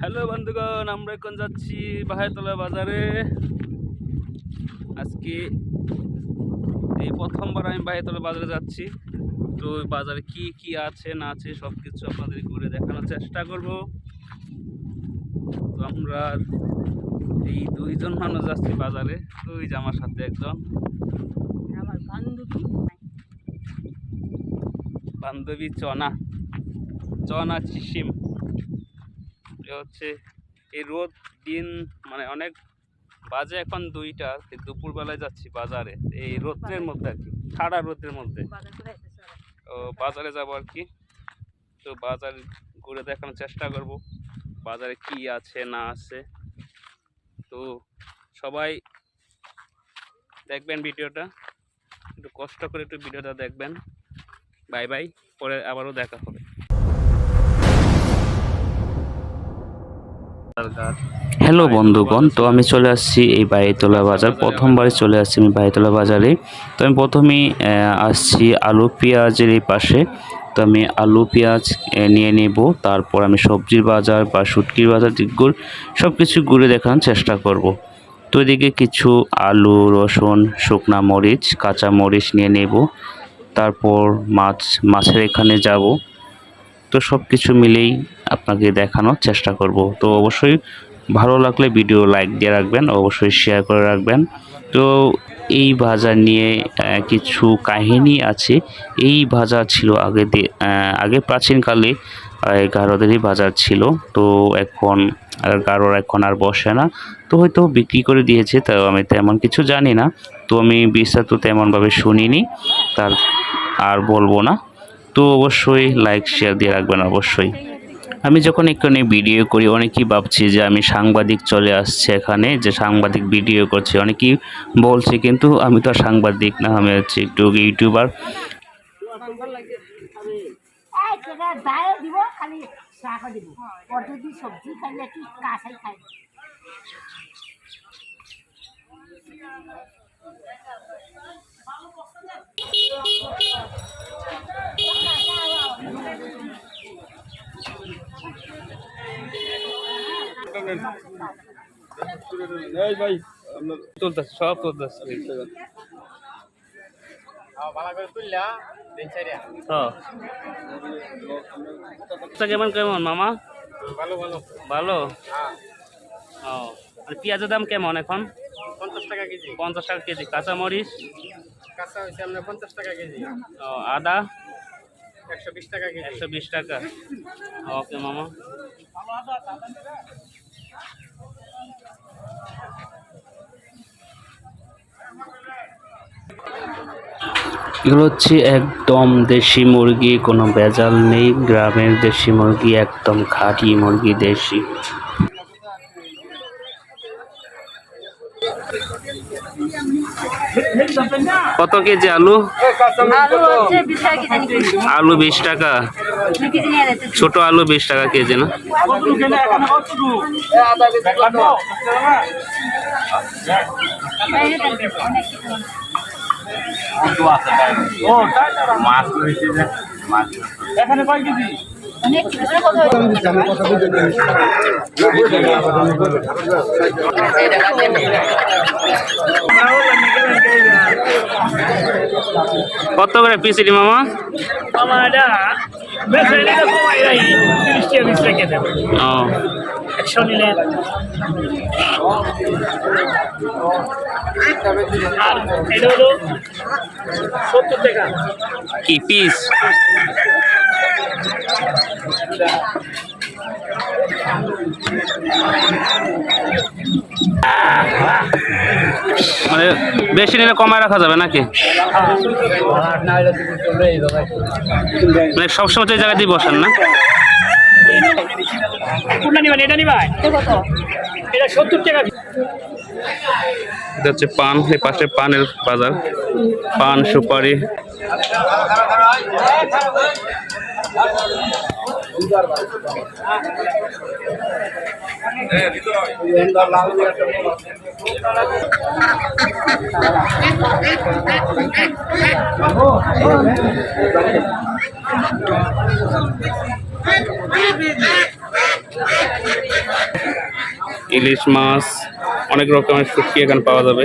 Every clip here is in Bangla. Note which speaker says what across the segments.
Speaker 1: হ্যালো বন্ধুগণ, আমরা এখন যাচ্ছি বাহাইতলা বাজারে। আজকে এই প্রথমবার আমি বাহাইতলা বাজারে যাচ্ছি। তো বাজারে কি কি আছে, না আছে সব কিছু আপনাদের ঘুরে দেখানোর চেষ্টা করব। তো আমরা এই দুইজন মানুষ যাচ্ছি বাজারে, তো ওই যে আমার সাথে একজন।
Speaker 2: আমার বান্ধবী
Speaker 1: বান্ধবী চনা। চনা চিসিম। এ হচ্ছে এই রোদ দিন মানে অনেক বাজে এখন দুইটা দুপুরবেলায় যাচ্ছি বাজারে, এই রোদ্রের মধ্যে আর কি ঠাড়া রোদ্রের মধ্যে। ও বাজারে যাব আর কি। তো বাজার ঘুরে দেখানোর চেষ্টা করব, বাজারে কি আছে, না আছে। তো সবাই দেখবেন ভিডিওটা, একটু কষ্ট করে একটু ভিডিওটা দেখবেন। বাই বাই, পরে আবারও দেখা হবে। হ্যালো বন্ধুগণ। তো আমি চলে আসছি এই বাইতলা বাজার। প্রথমবারই চলে আসছি আমি বাইতলা বাজারে। তো আমি প্রথমেই আসছি আলু পেঁয়াজের এই পাশে। তো আমি আলু পেঁয়াজ নিয়ে নেব। তারপর আমি সবজির বাজার বা শুটকির বাজার দিকগুলো সব কিছু ঘুরে দেখানোর চেষ্টা করব। তো এদিকে কিছু আলু, রসুন, শুকনা মরিচ, কাঁচা মরিচ নিয়ে নেব। তারপর মাছ, মাছের এখানে যাব। তো সব কিছু মিলেই আপনাকে দেখানোর চেষ্টা করব। তো অবশ্যই ভালো লাগলে ভিডিও লাইক দিয়ে রাখবেন, অবশ্যই শেয়ার করে রাখবেন। তো এই বাজার নিয়ে কিছু কাহিনী আছে। এই বাজার ছিল আগে আগে প্রাচীনকালে গারোদেরই বাজার ছিল। তো এখন আর গারোর এখন আর বসে না। তো হয়তো বিক্রি করে দিয়েছে তাও আমি তেমন কিছু জানি না। তো আমি বিস্তারিত তেমনভাবে শুনিনি। তার আর বলব না। তো অবশ্যই লাইক শেয়ার দিয়ে রাখবেন অবশ্যই। আমি যখন এখানে ভিডিও করি, অনেকেই ভাবছি যে আমি সাংবাদিক চলে আসছে এখানে, যে সাংবাদিক ভিডিও করছি। অনেকেই বলছে, কিন্তু আমি তো আর সাংবাদিক না, আমি হচ্ছে একটু ইউটিউবার।
Speaker 2: সবজি
Speaker 1: সব হ্যাঁ। কেমন কেমন মামা?
Speaker 3: ভালো ভালো।
Speaker 1: ভালো?
Speaker 3: হ্যাঁ।
Speaker 1: আর পেঁয়াজের দাম কেমন এখন?
Speaker 3: পঞ্চাশ টাকা কেজি।
Speaker 1: পঞ্চাশ টাকা কেজি। কাঁচা মরিচ
Speaker 3: কাঁচা হয়েছে আপনার পঞ্চাশ টাকা কেজি।
Speaker 1: ও আদা?
Speaker 3: একশো বিশ টাকা কেজি।
Speaker 1: একশো বিশ টাকা। ওকে মামা। এগুলো হচ্ছে একদম দেশি মুরগি কোনো ভেজাল নেই। গ্রামের দেশি মুরগি একদম খাঁটি মুরগি দেশি। কত কেজি আলু?
Speaker 2: আলু বিশ টাকা কেজি।
Speaker 1: আলু বিশ টাকা।
Speaker 2: কেজি নিয়ে যেতে
Speaker 1: ছোট আলু বিশ টাকা কেজি না?
Speaker 2: কথা।
Speaker 1: কত করে পিস এটি মামা? ও। কি পিস মানে বেশি নিলে কমায় রাখা যাবে নাকি? মানে সবসময় তো এই জায়গায় দিয়ে বসেন না?
Speaker 4: এটা
Speaker 1: হচ্ছে পান এই পাশে পানের বাজার। পান সুপারি।
Speaker 2: ইলিশ মাছ অনেক রকমের শুকিয়ে এখানে পাওয়া যাবে।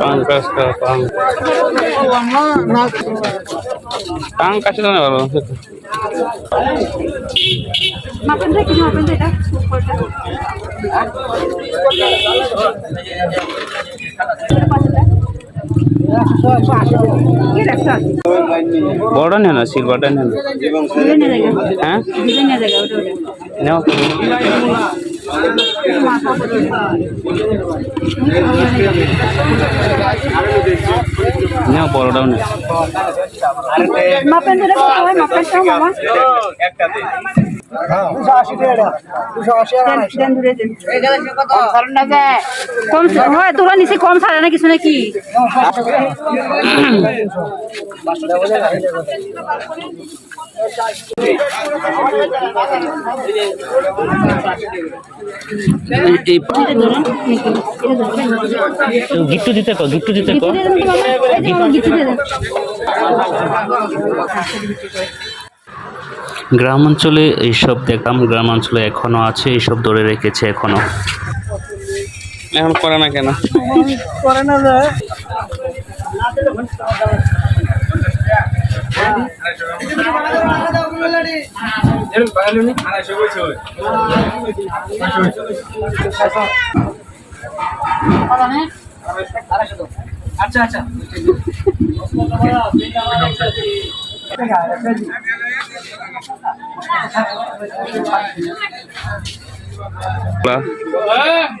Speaker 2: পাঙ্কাস পাং পাঙ্কাস না ভালো
Speaker 5: মাপেন রে কিছু মাপেন রে এটা কি রাখছো
Speaker 2: বড় নেন না সিলভারটা নেন হ্যাঁ?
Speaker 5: দিলে নিয়ে জায়গা ওটা ওটা
Speaker 2: নেও। নেও বড়টাও নেও।
Speaker 5: মাপেন কত হয় মামা। দেন। তোরা কম ছাড়ে না কিছু নাকি
Speaker 2: গিফট দিতে কো গিফট দিতে কো
Speaker 5: দিয়ে দেন
Speaker 2: গ্রাম অঞ্চলে এইসব দেখলাম গ্রাম অঞ্চলে এখনও আছে এইসব ধরে রেখেছে এখনও। এখন করে না কেন?
Speaker 4: 来。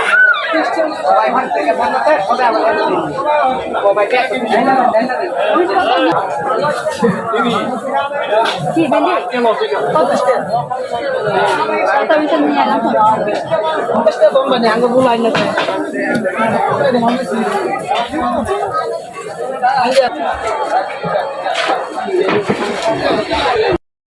Speaker 5: কি বেলি কত মিটার নিয়ে এলাম